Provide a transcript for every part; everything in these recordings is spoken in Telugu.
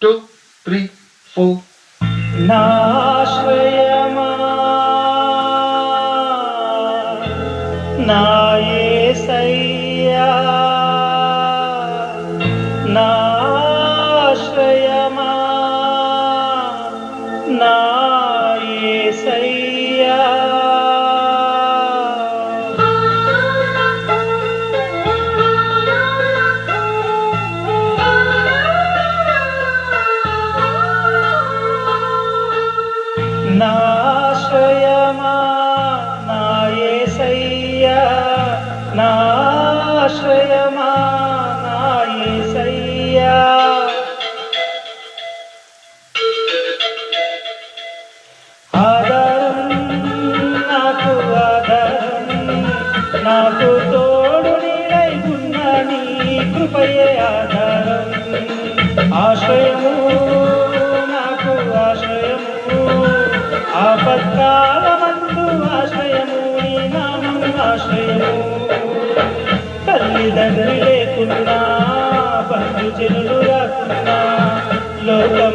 two, three, four. Наш নাশয়মা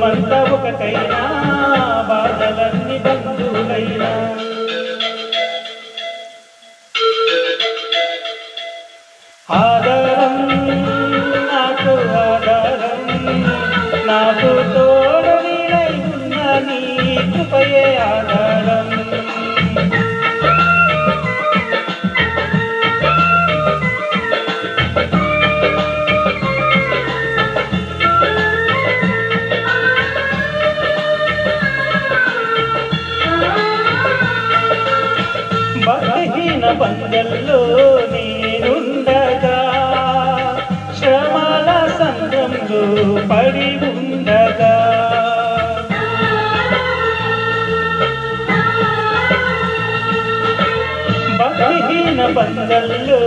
లోకమంతా ఒకటైనా బాధలన్నీ బంధువులైనా. ఆధారం నాకు ఆధారం నాకు బలహీన బంధంలో నేనుండగా శ్రమల సంఘంలో పడి ఉండగా. భక్తిహీన బంధంలో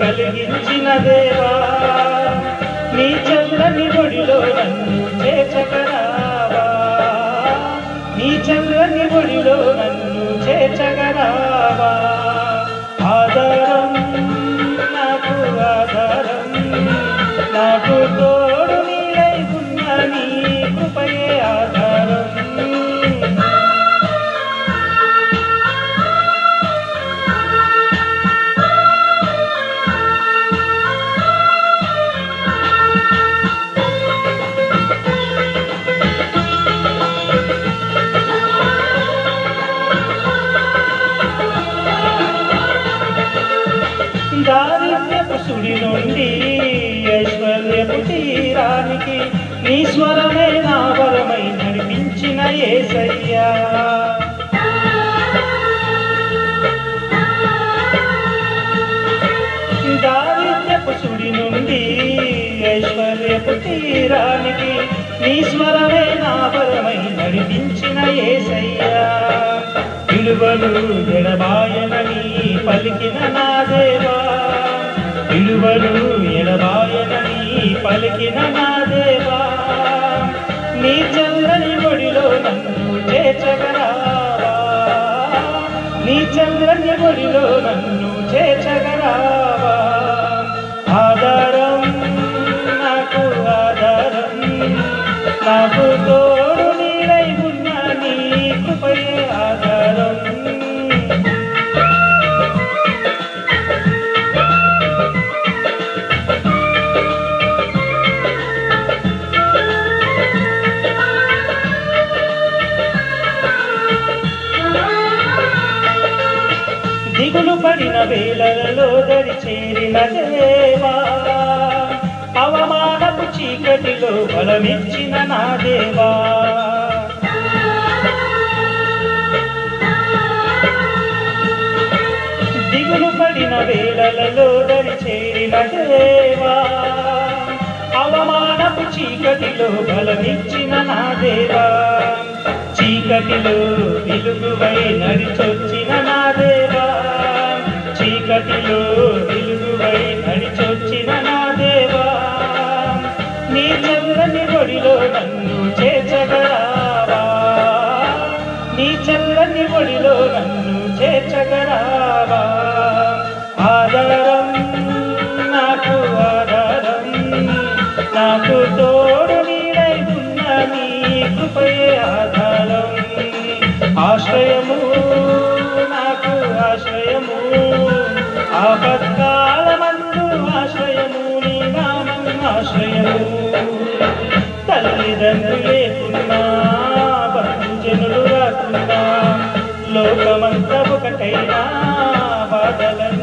కలిగించిన దేవా నీ చల్లని ఒడిలో నన్ను చేర్చగరావా నీ చల్లని ఒడిలో నన్ను చేర్చగరావా ఆధారం నాకు ఆధారం నాకు తో కారుణ్యపు సుడి నుండి ఐశ్వర్యపు తీరానికి నీ స్వరమే నా వరమై నడిపించిన ఏసయ్యా. దారిద్ర్యపు సుడి నుండి ఐశ్వర్యపు తీరానికి నీ స్వరమే నా వరమై నడిపించిన ఏసయ్యా. విలువలు ఎడబాయనని పలికిన నా ఎవరు ఎడబాయనని పలికిన నా దేవా. నీ చల్లని ఒడిలో నన్ను చేర్చగరావా నీ చల్లని ఒడిలో నన్ను చేర్చగరావా ఆధారం నాకు ఆధారం నాకు తోడు వేళలలో దరి చేరిన దేవా. అవమానపు చీకటిలో బలమిచ్చిన నా దేవా. దిగులు పడిన వేళలలో దరి చేరిన దేవా. అవమానపు చీకటిలో బలమిచ్చిన నా దేవా. చీకటిలో వెలుగువై నడిచొచ్చిన నా దేవా. గదిలో నిలుగువై నడిచొచ్చిన నా దేవా. నీ చంద్రని ఒడిలో నన్ను చేర్చగరావా నీ చంద్రని ఒడిలో నన్ను చేర్చగరావా ఆదరం నాకు ఆధారం నాకు తో లోకమంతా ఒకటైనా బాధలను